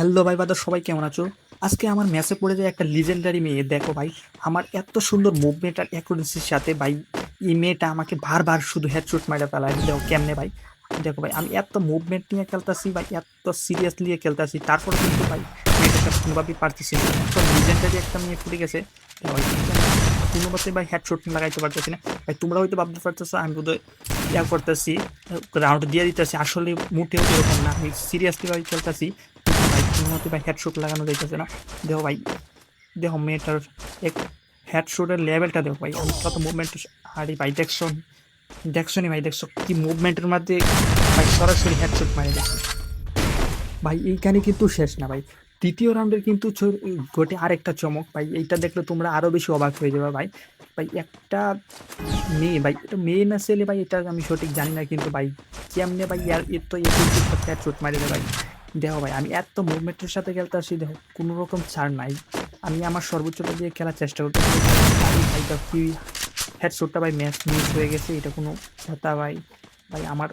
Hello ভাই বাদর সবাই কেমন আছো? আজকে আমার ম্যাচে পড়ে যায় একটা লিজেন্ডারি মেয়ে। দেখো ভাই আমার এত সুন্দর মুভমেন্ট আর অ্যাকুরেন্সির সাথে ভাই এই মেয়েটা আমাকে বারবার শুধু হেডশুট মারা ফেলায়। দেখো কেমনে ভাই দেখো ভাই আমি এত মুভমেন্ট নিয়ে খেলতেছি ভাই এত সিরিয়াসলি খেলতেছি। তারপরে কিন্তু ভাই মেয়েটাকে কোনোভাবেই পারতেছি না। লিজেন্ডারি একটা মেয়ে ফুটে গেছে। ভাই, কোনো বছর ভাই হেডশুট লাগাইতে পারতেছি না। ভাই তোমরা হয়তো ভাবতে পারতেছো আমি বোধ ইয়া করতেছি রাউন্ড দিয়ে দিতেছি। আসলে মোটেও এরকম না। আমি সিরিয়াসলি ভাই খেলতেছি। ভাই কোনো মতে ভাই হেডশুট লাগানো যাইতেছে না। দেখো ভাই, দেখো মেয়েটার এক হেডশুটের লেভেলটা দেখো ভাই আমি কত মুভমেন্ট আরে ভাই, দেখছ দেখছ নি ভাই, দেখছ কি মুভমেন্টের মধ্যে ভাই সরাসরি হেডশুট মারে দেখছ। ভাই, এইখানে কিন্তু শেষ না ভাই। তৃতীয় রাউন্ডের কিন্তু ঘটে আরেকটা চমক ভাই, এইটা দেখলে তোমরা আরও বেশি অবাক হয়ে যাবে ভাই। ভাই, একটা মেয়ে ভাই, এটা মেয়ে না ছেলে ভাই, এটা আমি সঠিক জানি না কিন্তু ভাই, কেমনে ভাই ইয়ার এর তো হেডশুট মারি ভাই। দেখো ভাই, আমি এত মুভমেন্টের সাথে খেলতে আসি দেখো কোনো রকম ছাড় নাই। আমি আমার সর্বোচ্চটা দিয়ে খেলার চেষ্টা করতে ভাই তো কি ভাই ম্যাচ মিস হয়ে গেছে, এটা কোনো কথা ভাই। ভাই, আমার,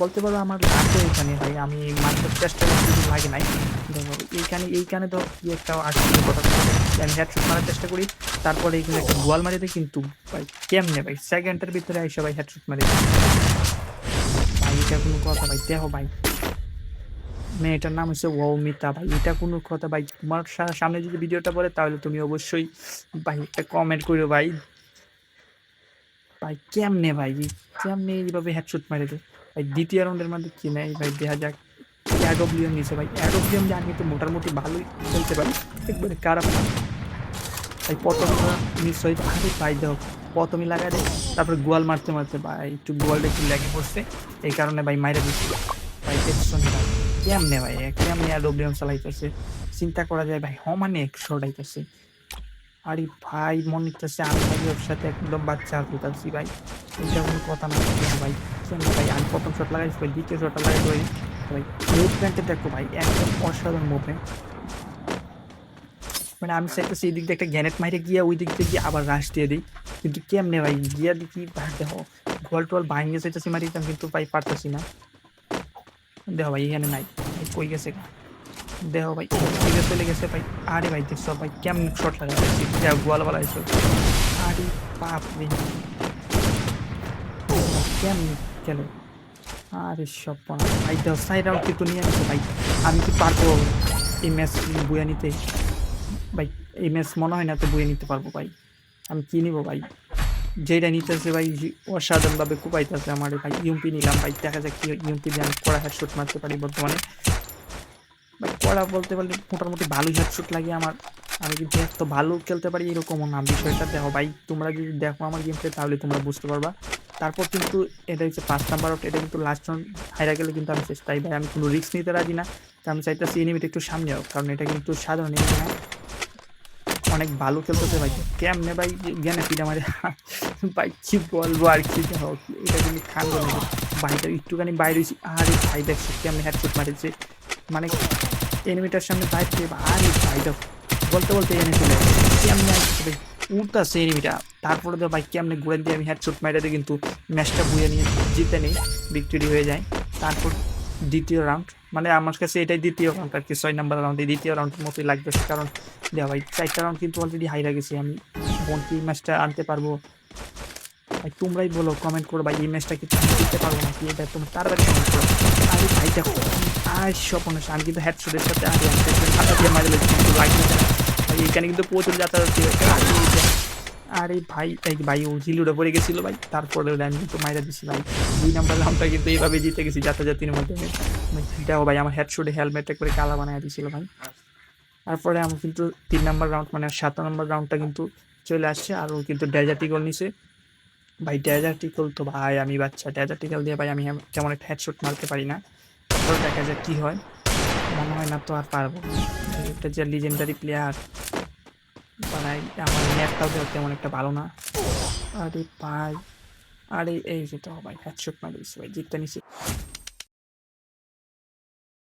বলতে পারো আমার লাগে এখানে ভাই, আমি মাত্র চেষ্টা করতে লাগে নাই। দেখো এইখানে এইখানে তো কি একটা আসলে কথা আমি হেডশট মারার চেষ্টা করি, তারপরে এইখানে একটা গোয়াল মারিতে কিন্তু ভাই, কেমনে ভাই? সেকেন্ডের ভিতরে এসে ভাই হেডশট মারি। ভাই, এটা কোনো কথা ভাই দেখো ভাই। মেয়েটার নাম হচ্ছে ওমিতা ভাই। এটা কোনো কথা ভাই, তোমার সামনে যদি ভিডিওটা বলে তাহলে তুমি অবশ্যই ভাই একটা কমেন্ট করো ভাই। ভাই কেমনে ভাই? কেমনে এইভাবে হেডশুট মারে দেয় ভাই দ্বিতীয় রাউন্ডের মধ্যে কি নেই ভাই? দেখা যাক অ্যাডোব্লিয়াম নিছে ভাই। অ্যাডোব্লিয়াম যে আমি তো মোটামুটি ভালোই খেলতে পারি একবারে খারাপ। ভাই প্রথমটা মিস হয়েছে আরে ভাই, দেখো। প্রথমে লাগা দেয় তারপরে গোয়াল মারতে মারতে ভাই একটু গোয়ালটা একটু লেগে পড়ছে। এই কারণে ভাই মাইরে দিচ্ছি। ভাই দেখছ কেমনে ভাই? কেমনে অ্যাডোব্লিয়াম চালাইতেছে? চিন্তা করা যায় ভাই, সমানে একশো ডাইতেছে আরে ভাই, মনে হচ্ছে আমি ভাই ওর সাথে একদম বাচ্চা হইতাছি ভাই। এটা কোনো কথা না ভাই? ভাই? আমি প্রথম শট লাগাইছি ভাই, দ্বিতীয় শটটা লাগাই ভাই। ভাই মুভমেন্টে দেখো ভাই, একদম অসাধারণ মুভমেন্ট মানে আমি চাইতেছি এই দিক দিয়ে একটা গ্যানেট মাইরে গিয়ে ওই দিক দিয়ে গিয়ে আবার রাশ দিয়ে দিই। কিন্তু কেমনে ভাই? গিয়া দেখি ভাই দেখো গোল টোল ভাঙিয়ে চাইতেছি মারি কিন্তু ভাই পারতেছি না। দেখো ভাই এখানে নাই। কই গেছে দেহ ভাই এদিকে চলে গেছে ভাই? আরে ভাই, দেখছ ভাই, কেমন শট লাগাইছি। যা গোয়াল বালা এসে আরে বাপ রে। কেমন গেল আরে সব ভাই, দেহ সাইড আউট কিন্তু নিয়ে নিছে ভাই। আমি কি পারব এই ম্যাচ বয়ে নিতে? ভাই, এই ম্যাচ মনে হয় না তো বয়ে নিতে পারব ভাই। আমি কি নিবো ভাই? যেটা নিতেছে ভাই, অসাধারণভাবে কুপাইতেছে আমার ভাই। ইউপি নিলাম ভাই, দেখা যাক কি ইউপি দিয়ে আমি কড়া হ্যাট শুট মারতে পারি বর্তমানে। ভাই, কড়া বলতে পারলে মোটামুটি ভালোই হেডশুট লাগে আমার। আমি কিন্তু এত ভালো খেলতে পারি এরকমও না। বিষয়টা দেখো ভাই, তোমরা যদি দেখো আমার গেম প্লে তাহলে তোমরা বুঝতে পারবা। তারপর কিন্তু এটা হচ্ছে পাঁচ নাম্বার আউট এটা কিন্তু লাস্ট রাউন্ড হাইরা গেলে কিন্তু আমি শেষ। তাই ভাই, আমি কোনো রিস্ক নিতে রাজি না। তো আমি চাইতেছি এনিমিটা একটু সামনে হোক, কারণ এটা কিন্তু সাধারণ enemy না। অনেক ভালো খেলতেছে ভাই। কেমনে ভাই জ্ঞানে পিঠা মারে। ভাই কি বলব আর কি এটা কিন্তু খান ভাইটা একটুখানি বাইরে হয়েছি, আরে ভাই দেখছ কেমনে হেডশুট মারিছে। মানে এনিমিটার সামনে বাইর আরে ভাই দেখো, বলতে বলতে এনে চলে কেমনে উঠতেছে এনিমিটা। তারপরে তো ভাই কেমনে ঘুরে দিয়ে আমি হেডশুট মারিতে কিন্তু ম্যাচটা বুয়ে নিয়ে জিতে নেই ভিক্টোরি হয়ে যায়। তারপর দ্বিতীয় রাউন্ড মানে আমার কাছে এটাই দ্বিতীয় রাউন্ড আর কি, ছয় নাম্বার রাউন্ড দ্বিতীয় রাউন্ডের মতোই লাগবে। কারণ দেওয়া ভাই, চারটা রাউন্ড কিন্তু অলরেডি হাইরা গেছি, আমি কোন কি ম্যাচটা আনতে পারব? ভাই, তোমরাই বলো কমেন্ট করো ভাই, এই ম্যাচটা কি জিততে পারব নাকি? এটা তোমরা তাড়াতাড়ি কমেন্ট করো? আরে ভাই, দেখো আর স্বপনের আমি কিন্তু হেডশটের সাথে আগে হাতা দিয়ে মারি কিন্তু কিন্তু প্রচুর যাতায়াত আরে ভাই এই ভাই ও জিলুটা পড়ে গেছিল ভাই। তারপরে আমি কিন্তু মাইরা দিছি ভাই। দুই নাম্বার রাউন্ডটা কিন্তু এইভাবে জিতে গেছি যাতায়াতির মাধ্যমে ভাই, দেখো ভাই আমার হেডশটে হেলমেটটা করে কালা বানায় দিছিল ভাই। তারপরে আমি কিন্তু তিন নাম্বার রাউন্ড মানে সাত নম্বর রাউন্ডটা কিন্তু চলে আসছে। আর ও কিন্তু ডেজার্টিকল নিছে। ভাই ডেজার্টিকল তো ভাই আমি বাচ্চা। ডেজার্টিকল দিয়ে ভাই আমি তেমন একটা হেডশট মারতে পারি না। দেখা যাক কী হয়। মনে হয় না তো আর পারব একটা যে লিজেন্ডারি প্লেয়ার মানে আমার তো তেমন একটা ভালো না। আরে ভাই, আরে এই যে তো ভাই হ্যাডশট মারিস ভাই, জিততে নিছি।